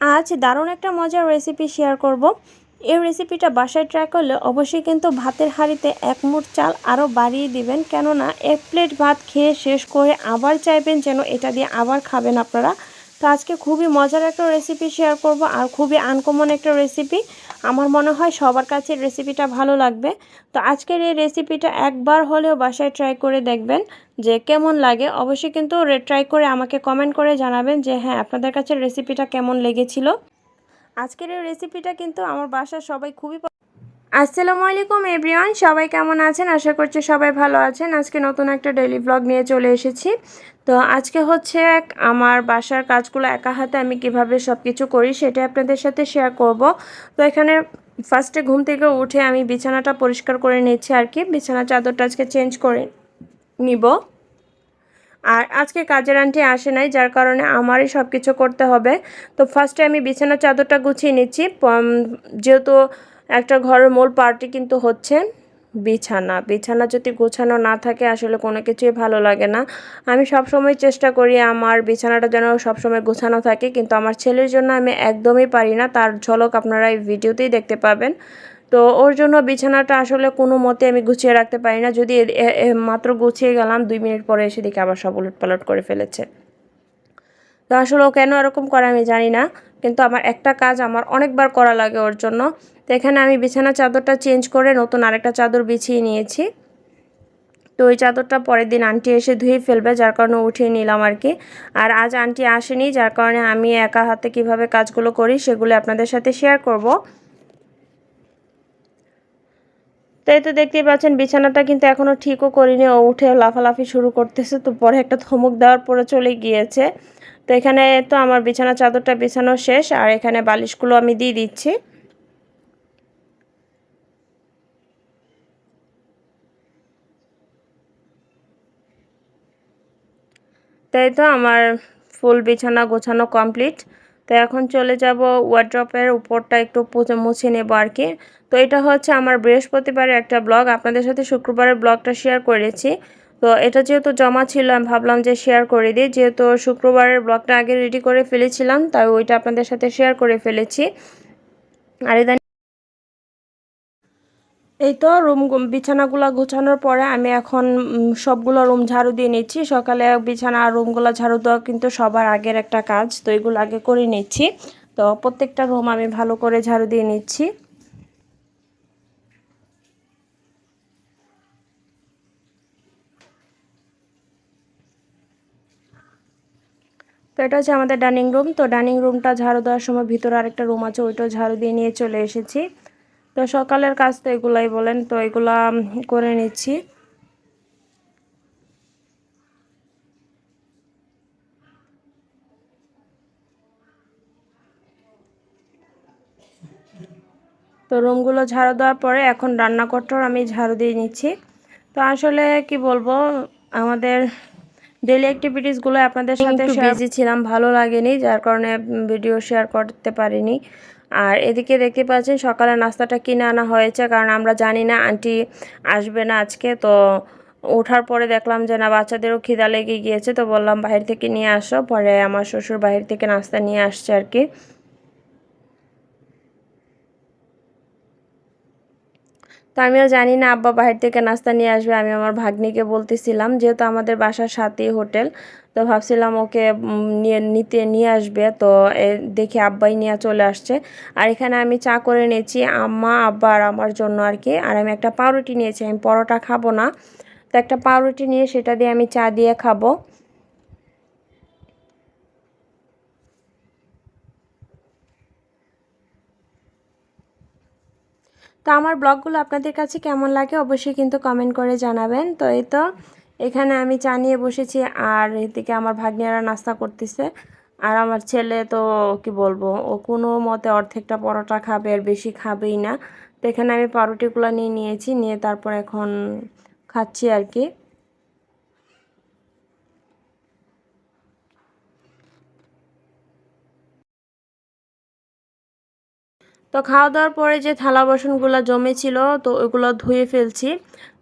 আজ দারুণ একটা মজার রেসিপি শেয়ার করব। এই রেসিপিটা বাসায় ট্রাই করলে অবশ্যই কিন্তু ভাতের হাঁড়িতে এক মুঠ চাল আরও বাড়িয়ে দিবেন। কেননা, এক প্লেট ভাত খেয়ে শেষ করে আবার চাইবেন যেন এটা দিয়ে আবার খাবেন আপনারা। তো আজকে খুবই মজার একটা রেসিপি শেয়ার করব আর খুবই আনকমন একটা রেসিপি আমার মনে হয় সবার কাছে রেসিপিটা ভালো লাগবে। তো আজকের এই রেসিপিটা একবার হলেও বাসায় ট্রাই করে দেখবেন যে কেমন লাগে। অবশ্যই কিন্তু ট্রাই করে আমাকে কমেন্ট করে জানাবেন যে হ্যাঁ আপনাদের কাছে রেসিপিটা কেমন লেগেছিল। আজকের এই রেসিপিটা কিন্তু আমার বাসার সবাই খুবই আসসালামু আলাইকুম এভরিওয়ান সবাই কেমন আছেন? আশা করছি সবাই ভালো আছেন। আজকে নতুন একটা ডেলি ব্লগ নিয়ে চলে এসেছি। তো আজকে হচ্ছে আমার বাসার কাজগুলো একা হাতে আমি কীভাবে সব কিছু করি সেটা আপনাদের সাথে শেয়ার করব। তো এখানে ফার্স্টে ঘুম থেকে উঠে আমি বিছানাটা পরিষ্কার করে নিচ্ছি আর কি। বিছানা চাদরটা আজকে চেঞ্জ করে নিব। আর আজকে কাজের আন্টি আসে নাই, যার কারণে আমারই সব কিছু করতে হবে। তো ফার্স্টে আমি বিছানা চাদরটা গুছিয়ে নিচ্ছি। যেহেতু একটা ঘরের মূল পার্টি কিন্তু হচ্ছে। বিছানা। বিছানা যদি গোছানো না থাকে আসলে কোনো কিছুই ভালো লাগে না। আমি সব সময় চেষ্টা করি আমার বিছানাটা যেন সবসময় গোছানো থাকে, কিন্তু আমার ছেলের জন্য আমি একদমই পারি না। তার ঝলক আপনারা এই ভিডিওতেই দেখতে পাবেন। তো ওর জন্য বিছানাটা আসলে কোনো মতে আমি গুছিয়ে রাখতে পারি না। যদি মাত্র গুছিয়ে গেলাম, দুই মিনিট পরে এসে দেখে আবার সব উলট পালট করে ফেলেছে। তো আসলে ও কেন এরকম করে আমি জানি না। কিন্তু আমার একটা কাজ আমার অনেকবার করা লাগে ওর জন্য। তো এখানে আমি বিছানা চাদরটা চেঞ্জ করে নতুন আরেকটা চাদর বিছিয়ে নিয়েছি। তো ওই চাদরটা পরের দিন আন্টি এসে ধুয়ে ফেলবে, যার কারণে উঠিয়ে নিলাম আর কি। আর আজ আন্টি আসেনি, যার কারণে আমি একা হাতে কীভাবে কাজগুলো করি সেগুলো আপনাদের সাথে শেয়ার করব। তো এই তো দেখতেই পাচ্ছেন, বিছানাটা কিন্তু এখনও ঠিকও করিনি, ও উঠে লাফালাফি শুরু করতেছে, তো পরে একটা থমক দেওয়ার পরে চলে গিয়েছে। তো এখানে তো আমার বিছানা চাদরটা বিছানো শেষ, আর এখানে বালিশগুলো আমি দিয়ে দিচ্ছি। তাই তো আমার ফুল বিছানা গোছানো কমপ্লিট। তো এখন চলে যাব ওয়ার্ড্রপের উপরটা একটু মুছে নেব আর কি। তো এটা হচ্ছে আমার বৃহস্পতিবারের একটা ব্লগ। আপনাদের সাথে শুক্রবারের ব্লগটা শেয়ার করেছি। তো এটা যেহেতু জমা ছিল, আমি ভাবলাম যে শেয়ার করে দিই। যেহেতু শুক্রবারের ব্লগটা আগে রেডি করে ফেলেছিলাম, তাই ওইটা আপনাদের সাথে শেয়ার করে ফেলেছি। আর এই তো রুম বিছানাগুলো গোছানোর পরে আমি এখন সবগুলো রুম ঝাড়ু দিয়ে নিচ্ছি। সকালে বিছানা আর রুমগুলো ঝাড়ু দেওয়া কিন্তু সবার আগের একটা কাজ, তো এগুলো আগে করে নিচ্ছি। তো প্রত্যেকটা রুম আমি ভালো করে ঝাড়ু দিয়ে নিচ্ছি। তো এটা হচ্ছে আমাদের ডাইনিং রুম। তো ডাইনিং রুমটা ঝাড়ু দেওয়ার সময় ভিতরে আরেকটা রুম আছে, ওইটাও ঝাড়ু দিয়ে নিয়ে চলে এসেছি। তো সকালের কাজ তো এগুলাই বলেন, তো এগুলা করে নিচ্ছি। তো রুমগুলো ঝাড়ু দেওয়ার পরে এখন রান্নাঘরটাও আমি ঝাড়ু দিয়ে নিচ্ছি। তো আসলে কি বলব, আমাদের ডেলি অ্যাক্টিভিটিসগুলো আপনাদের সাথে বিজি ছিলাম ভালো লাগেনি যার কারণে ভিডিও শেয়ার করতে পারিনি। আর এদিকে দেখতে পাচ্ছেন সকালে নাস্তাটা কিনে আনা হয়েছে কারণ আমরা জানি না আন্টি আসবে না আজকে তো ওঠার পরে দেখলাম যে না বাচ্চাদেরও খিদা লেগে গিয়েছে তো বললাম বাহির থেকে নিয়ে আসো। পরে আমার শ্বশুর বাহির থেকে নাস্তা নিয়ে আসছে আর কি। তো আমিও জানি না আব্বা বাহির থেকে নাস্তা নিয়ে আসবে, আমি আমার ভাগ্নিকে বলতেছিলাম যেহেতু আমাদের বাসার সাথেই হোটেল, তো ভাবছিলাম ওকে নিয়ে, নিতে নিয়ে আসবে, তো দেখি আব্বাই নিয়ে চলে আসছে। আর এখানে আমি চা করে নিয়েছি আম্মা, আব্বা আর আমার জন্য আর কি, আর আমি একটা পাউরুটি নিয়েছি, আমি পরোটা খাব না, তো একটা পাউরুটি নিয়ে সেটা দিয়ে আমি চা দিয়ে খাব। তো আমার ব্লগগুলো আপনাদের কাছে কেমন লাগে অবশ্যই কিন্তু কমেন্ট করে জানাবেন। তো এই তো, এখানে আমি চা নিয়ে বসেছি আর এদিকে আমার ভাগ্নিয়ারা নাস্তা করতেছে। আর আমার ছেলে তো কি বলব, ও কোনো মতে অর্ধেকটা পরোটা খাবে আর বেশি খাবেই না। তো এখানে আমি পাউরুটিগুলো নিয়ে নিয়েছি, নিয়ে তারপর এখন খাচ্ছি আর কি। তো খাওয়া দাওয়ার পরে যে থালা বাসনগুলো জমেছিল, তো ওইগুলো ধুয়ে ফেলছি।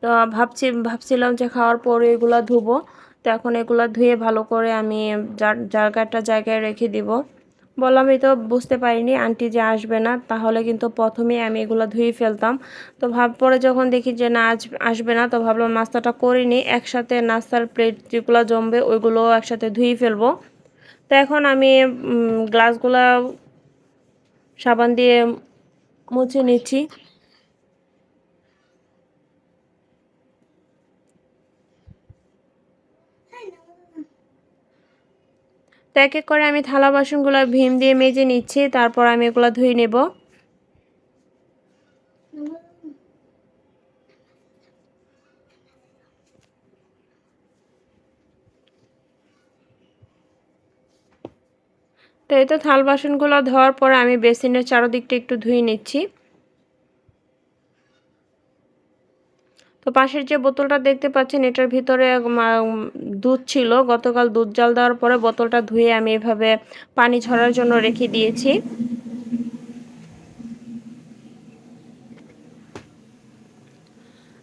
তো ভাবছি, ভাবছিলাম যে খাওয়ার পরে এগুলো ধুবো। তো এখন এগুলো ধুয়ে ভালো করে আমি জায়গাটা জায়গায় রেখে দিব। বললামই তো বুঝতে পারিনি, আন্টি যে আসবে না, তাহলে কিন্তু প্রথমেই আমি এগুলো ধুয়ে ফেলতাম। তো ভাব, পরে যখন দেখি যে না আসবে না, তো ভাবলাম নাস্তাটা করিনি একসাথে নাস্তার প্লেট যেগুলো জমবে ওইগুলো একসাথে ধুয়ে ফেলব। তো এখন আমি গ্লাসগুলো সাবান দিয়ে মুছে নিচ্ছি। তো এক এক করে আমি থালা বাসনগুলো ভীম দিয়ে মেজে নিচ্ছি, তারপর আমি এগুলো ধুয়ে নেব। তো এই তো থাল বাসনগুলো ধোয়ার পর আমি বেসিনের চারোদিকটা একটু ধুয়ে নিচ্ছি। তো পাশের যে বোতলটা দেখতে পাচ্ছেন, এটার ভিতরে দুধ ছিল। গতকাল দুধ জাল দেওয়ার পরে বোতলটা ধুয়ে আমি এভাবে পানি ঝরার জন্য রেখে দিয়েছি।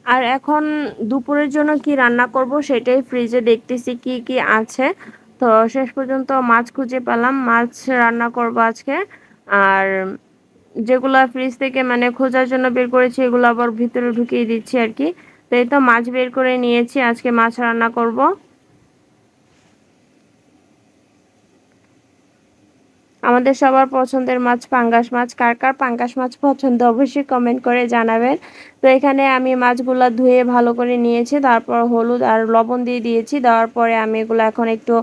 আর এখন দুপুরের জন্য কি রান্না করব সেটাই ফ্রিজে দেখতেছি কি কি আছে। তো শেষ পর্যন্ত মাছ খুঁজে পেলাম। মাছ রান্না করব আজকে। আর যেগুলো ফ্রিজ থেকে মানে খোঁজার জন্য বের করেছি, এগুলো আবার ভিতরে ঢুকিয়ে দিচ্ছি আর কি। তো এই তো মাছ বের করে নিয়েছি, আজকে মাছ রান্না করব। আমাদের সবার পছন্দের মাছ পাঙ্গাস মাছ। কার কার পাঙ্গাস মাছ পছন্দ অবশ্যই কমেন্ট করে জানাবেন। তো এখানে আমি মাছগুলো ধুয়ে ভালো করে নিয়েছি, তারপর হলুদ আর লবণ দিয়ে দিয়েছি। দেওয়ার পরে আমি এগুলো এখন একটু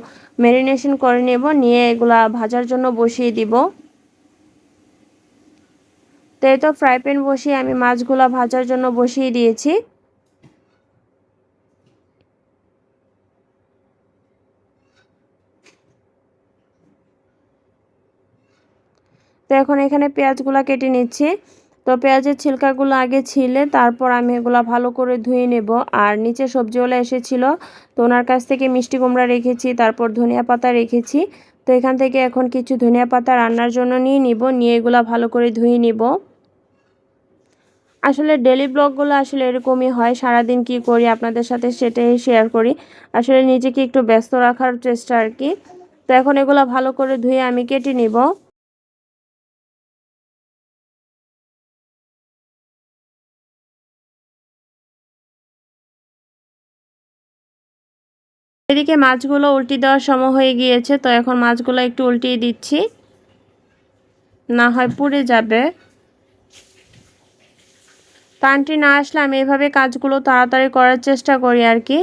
ম্যারিনেশন করে নেব, নিয়ে এগুলা ভাজার জন্য বসিয়ে দিব। তো এই তো ফ্রাই প্যান বসিয়ে আমি মাছগুলো ভাজার জন্য বসিয়ে দিয়েছি। তো এখন এখানে পেঁয়াজগুলো কেটে নিচ্ছি। তো পেঁয়াজের ছিলকাগুলো আগে ছিলে, তারপর আমি এগুলো ভালো করে ধুয়ে নেব। আর নিচে সবজিওয়ালা এসেছিল, তো ওনার কাছ থেকে মিষ্টি কুমড়া রেখেছি, তারপর ধনিয়া পাতা রেখেছি। তো এখান থেকে এখন কিছু ধনিয়া পাতা রান্নার জন্য নিয়ে নিব, নিয়ে এগুলো ভালো করে ধুয়ে নিব। আসলে ডেলি ব্লগগুলো আসলে এরকমই হয়, সারাদিন কি করি আপনাদের সাথে সেটাই শেয়ার করি। আসলে নিজেকে একটু ব্যস্ত রাখার চেষ্টা আর কি। তো এখন এগুলো ভালো করে ধুয়ে আমি কেটে নিব। এদিকে মাছগুলো উল্টি দেওয়ার সময় হয়ে গিয়েছে, তো এখন মাছগুলো একটু উল্টিয়ে দিচ্ছি। না হয় পুড়ে যাবে। তানটি না আসলে আমি এভাবে কাজগুলো তাড়াতাড়ি করার চেষ্টা করি আর কি।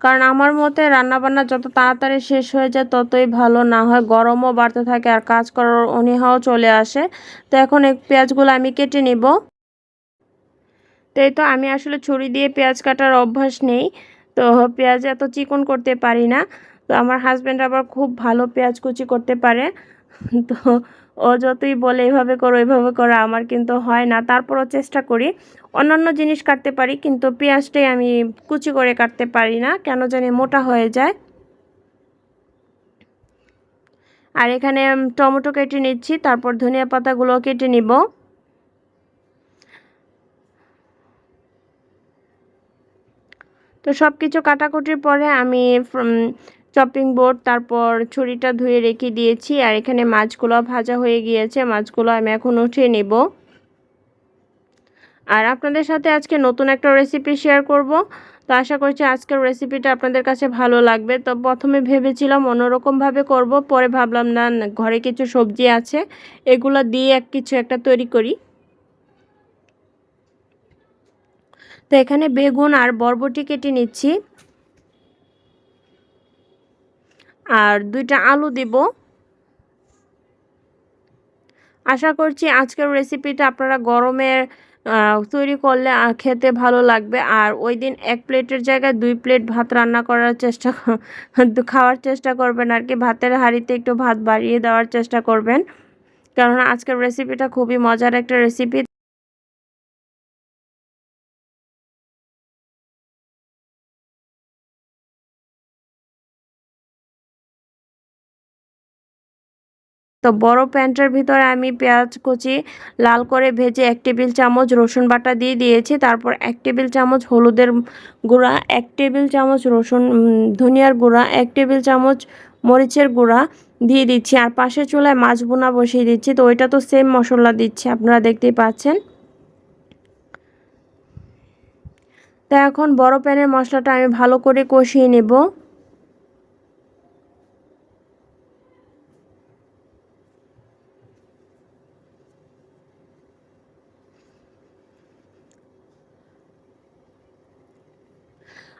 কারণ আমার মতে রান্নাবান্না যত তাড়াতাড়ি শেষ হয়ে যায়, ততই ভালো, না হয় গরমও বাড়তে থাকে আর কাজ করার অনীহাও চলে আসে। তো এখন এই পেঁয়াজগুলো আমি কেটে নিব। তাই তো আমি আসলে ছুরি দিয়ে পেঁয়াজ কাটার অভ্যাস নেই। তো পেঁয়াজ এত চিকন করতে পারি না। তো আমার হাজব্যান্ড আবার খুব ভালো পেঁয়াজ কুচি করতে পারে। তো ও যতই বলে এইভাবে করো এইভাবে করো, আমার কিন্তু হয় না। তারপরও চেষ্টা করি। অন্যান্য জিনিস কাটতে পারি, কিন্তু পেঁয়াজটাই আমি কুচি করে কাটতে পারি না। কেন জানি মোটা হয়ে যায়। আর এখানে টমেটো কেটে নিচ্ছি, তারপর ধনিয়া পাতাগুলো কেটে নিব। তো সব কিছু কাটাকুটির পরে আমি চপিং বোর্ড তারপর ছুরিটা ধুয়ে রেখে দিয়েছি। আর এখানে মাছগুলো ভাজা হয়ে গিয়েছে। মাছগুলো আমি এখন উঠিয়ে নেব। আর আপনাদের সাথে আজকে নতুন একটা রেসিপি শেয়ার করব। তো আশা করছি আজকের রেসিপিটা আপনাদের কাছে ভালো লাগবে। তো প্রথমে ভেবেছিলাম অন্যরকমভাবে করব। পরে ভাবলাম, না, ঘরে কিছু সবজি আছে। এগুলো দিয়ে এক কিছু একটা তৈরি করি। তো এখানে বেগুন আর বরবটি কেটে নিচ্ছি। আর দুইটা আলু দিব। আশা করছি আজকের রেসিপিটা আপনারা গরমের তৈরি করলে খেতে ভালো লাগবে। আর ওই দিন এক প্লেটের জায়গায় দুই প্লেট ভাত রান্না করার চেষ্টা খাওয়ার চেষ্টা করবেন আর কি। ভাতের হাঁড়িতে একটু ভাত বাড়িয়ে দেওয়ার চেষ্টা করবেন। কেননা আজকের রেসিপিটা খুবই মজার একটা রেসিপি তো বড় প্যান্টের ভিতরে আমি পেঁয়াজ কুচি লাল করে ভেজে এক টেবিল চামচ রসুন বাটা দিয়ে দিয়েছি। তারপর এক টেবিল চামচ হলুদের গুঁড়া, এক টেবিল চামচ রসুন ধনিয়ার গুঁড়া, এক টেবিল চামচ মরিচের গুঁড়া দিয়ে দিচ্ছি। আর পাশে চুলায় মাছ বোনা বসিয়ে দিচ্ছি। তো ওইটা তো সেম মশলা দিচ্ছি, আপনারা দেখতেই পাচ্ছেন। তো এখন বড় প্যানের মশলাটা আমি ভালো করে কষিয়ে নেব।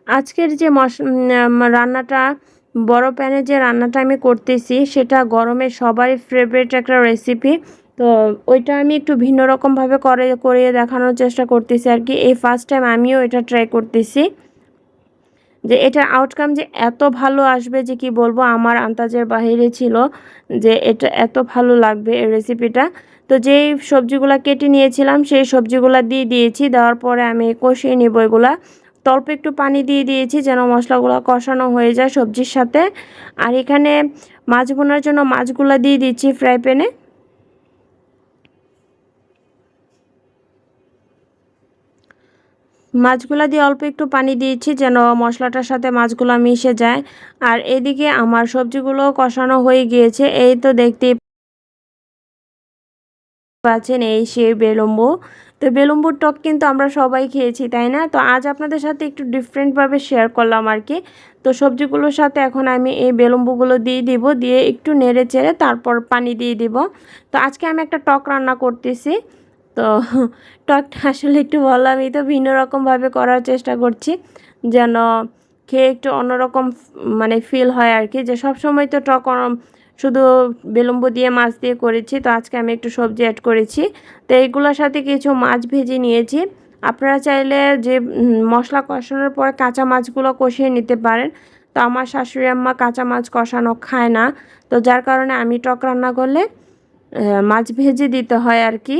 আজকের যে মশ রান্নাটা, বড় প্যানে যে রান্নাটা আমি করতেছি, সেটা গরমে সবাই ফেভারিট একটা রেসিপি তো ওইটা আমি একটু ভিন্ন রকমভাবে করে, করিয়ে দেখানোর চেষ্টা করতেছি আর কি। এই ফার্স্ট টাইম আমিও এটা ট্রাই করতেছি। যে এটার আউটকাম যে এত ভালো আসবে যে কি বলব, আমার আন্তাজের বাহিরে ছিল যে এটা এত ভালো লাগবে এই রেসিপিটা তো যেই সবজিগুলো কেটে নিয়েছিলাম, সেই সবজিগুলো দিয়ে দিয়েছি। দেওয়ার পরে আমি কষিয়ে নিব এগুলা। তল্প একটু পানি দিয়ে দিয়েছি যেন মশলাগুলো কষানো হয়ে যায় সবজির সাথে। আর এখানে মাছ বোনার জন্য মাছগুলো দিয়ে দিচ্ছি ফ্রাই প্যানে। মাছগুলা দিয়ে অল্প একটু পানি দিয়েছি যেন মশলাটার সাথে মাছগুলো মিশে যায়। আর এদিকে আমার সবজিগুলো কষানো হয়ে গিয়েছে, এই তো দেখতে পাচ্ছেন, এই সেই বেলম্বু। তো বেলম্বুর টক কিন্তু আমরা সবাই খেয়েছি, তাই না? তো আজ আপনাদের সাথে একটু ডিফারেন্টভাবে শেয়ার করলাম আর কি। তো সবজিগুলোর সাথে এখন আমি এই বেলম্বুগুলো দিয়ে দিব, দিয়ে একটু নেড়ে চেড়ে তারপর পানি দিয়ে দিব। তো আজকে আমি একটা টক রান্না করতেছি। তো টকটা আসলে একটু বললামই তো ভিন্ন রকমভাবে করার চেষ্টা করছি। যেন খেয়ে একটু অন্যরকম মানে ফিল হয় আর কি, যে সব সময় তো টক শুধু বিলম্ব দিয়ে মাছ দিয়ে করেছি, তো আজকে আমি একটু সবজি অ্যাড করেছি। তো এইগুলোর সাথে কিছু মাছ ভেজে নিয়েছি। আপনারা চাইলে যে মশলা কষানোর পর কাঁচা মাছগুলো কষিয়ে নিতে পারেন। তো আমার শাশুড়ি আম্মা কাঁচা মাছ কষানো খায় না। তো যার কারণে আমি টক রান্না করলে মাছ ভেজে দিতে হয় আর কি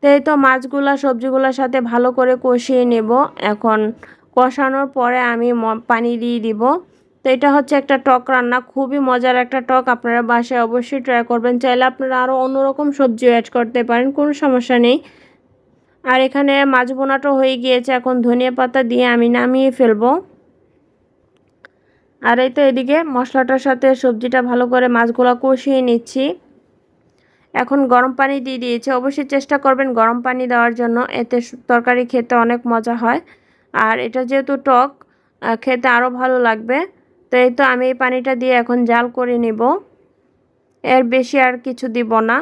তো এই তো মাছগুলা, সবজিগুলোর সাথে ভালো করে কষিয়ে নেব। এখন কষানোর পরে আমি পানি দিয়ে দিব। তো এটা হচ্ছে একটা টক রান্না, খুবই মজার একটা টক, আপনারা বাসায় অবশ্যই ট্রাই করবেন। চাইলে আপনারা আরও অন্যরকম সবজি অ্যাড করতে পারেন, কোনো সমস্যা নেই। আর এখানে মাছ বোনাটা হয়ে গিয়েছে, এখন ধনিয়া পাতা দিয়ে আমি নামিয়ে ফেলব। আর এই তো এদিকে মশলাটার সাথে সবজিটা ভালো করে মাছগুলো কষিয়ে নিচ্ছি। এখন গরম পানি দিয়ে দিয়েছে, অবশ্যই চেষ্টা করবেন গরম পানি দেওয়ার জন্য, এতে তরকারি খেতে অনেক মজা হয়। আর এটা যেহেতু টক খেতে আরও ভালো লাগবে। তো এই তো আমি এই পানিটা দিয়ে এখন জাল করে নেব। এর বেশি আর কিছু দিব না।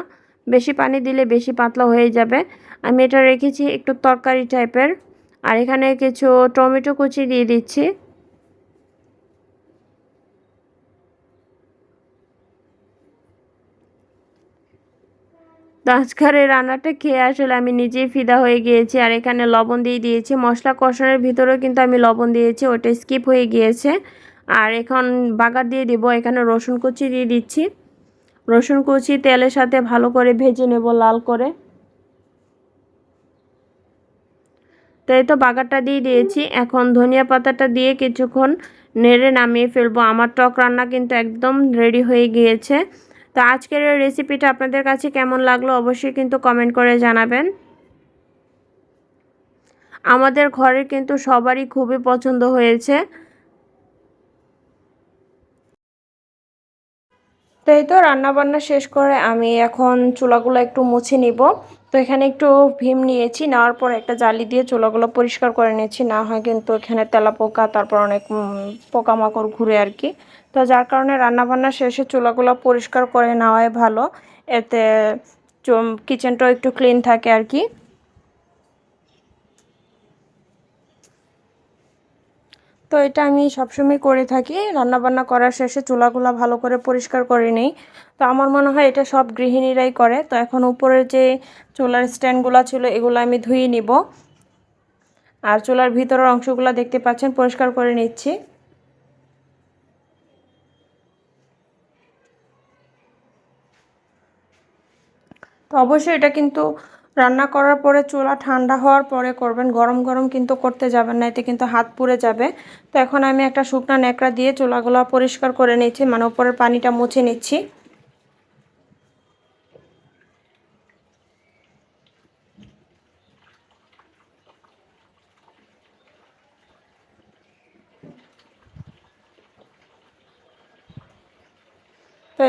বেশি পানি দিলে বেশি পাতলা হয়ে যাবে। আমি এটা রেখেছি একটু তরকারি টাইপের। আর এখানে কিছু টমেটো কুচি দিয়ে দিচ্ছি। আজকের রান্নাটা খেয়ে আসলে আমি নিজেই ফিদা হয়ে গিয়েছি। আর এখানে লবণ দিয়ে দিয়েছি। মশলা কষানোর ভিতরেও কিন্তু আমি লবণ দিয়েছি। ওটা স্কিপ হয়ে গিয়েছে। আর এখন বাগার দিয়ে দিব, এখানে রসুন কুচি দিয়ে দিচ্ছি। রসুন কুচি তেলের সাথে ভালো করে ভেজে নেব লাল করে। তো এই তো বাগারটা দিয়ে দিয়েছি। এখন ধনিয়া পাতাটা দিয়ে কিছুক্ষণ নেড়ে নামিয়ে ফেলব। আমার টক রান্না কিন্তু একদম রেডি হয়ে গিয়েছে। তো আজকের এই রেসিপিটা আপনাদের কাছে কেমন লাগল অবশ্যই কিন্তু কমেন্ট করে জানাবেন। আমাদের ঘরে কিন্তু সবারই খুবই পছন্দ হয়েছে। এই তো রান্নাবান্না শেষ করে আমি এখন চুলাগুলো একটু মুছে নিব। তো এখানে একটু ভীম নিয়েছি, নেওয়ার পর একটা জালি দিয়ে চুলাগুলো পরিষ্কার করে নিয়েছি, না হয় কিন্তু এখানে তেলা পোকা তারপর অনেক পোকামাকড় ঘুরে আর কি। তো যার কারণে রান্নাবান্না শেষে চুলাগুলো পরিষ্কার করে নেওয়াই ভালো। এতে কিচেনটাও একটু ক্লিন থাকে আর কি। তো এটা আমি সবসময় করে থাকি। রান্নাবান্না করার শেষে চুলাগুলো ভালো করে পরিষ্কার করে নিই। তো আমার মনে হয় এটা সব গৃহিণীরাই করে। তো এখন উপরের যে চুলার স্ট্যান্ডগুলো ছিল এগুলো আমি ধুয়ে নিব। আর চুলার ভিতরের অংশগুলো দেখতে পাচ্ছেন, পরিষ্কার করে নিচ্ছি। তো অবশ্যই এটা কিন্তু রান্না করার পরে চুলা ঠান্ডা হওয়ার পরে করবেন। গরম গরম কিন্তু করতে যাবেন না, এতে কিন্তু হাত পুড়ে যাবে। তো এখন আমি একটা শুকনা ন্যাকড়া দিয়ে চুলাগুলো পরিষ্কার করে নিচ্ছি মানে ওপরের পানিটা মুছে নিচ্ছি।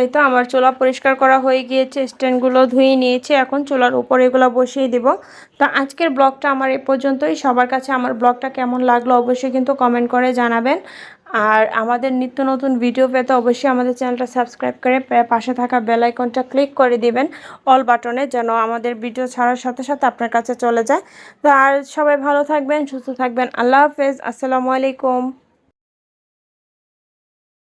এই তো আমার চুলা পরিষ্কার করা হয়ে গিয়েছে, স্ট্যান্ডগুলো ধুয়ে নিয়েছি, এখন চুলার উপর এগুলো বসিয়ে দিব। তো আজকের ব্লগটা আমার এ পর্যন্তই, সবার কাছে আমার ব্লগটা কেমন লাগল অবশ্যই কিন্তু কমেন্ট করে জানাবেন। আর আমাদের নিত্য নতুন ভিডিও পেতে অবশ্যই আমাদের চ্যানেলটা সাবস্ক্রাইব করে পাশে থাকা বেল আইকনটা ক্লিক করে দিবেন অল বাটনে যেন আমাদের ভিডিও ছাড়ার সাথে সাথে আপনার কাছে চলে যায়। তো আর সবাই ভালো থাকবেন, সুস্থ থাকবেন, আল্লাহ হাফেজ, আসসালামু আলাইকুম।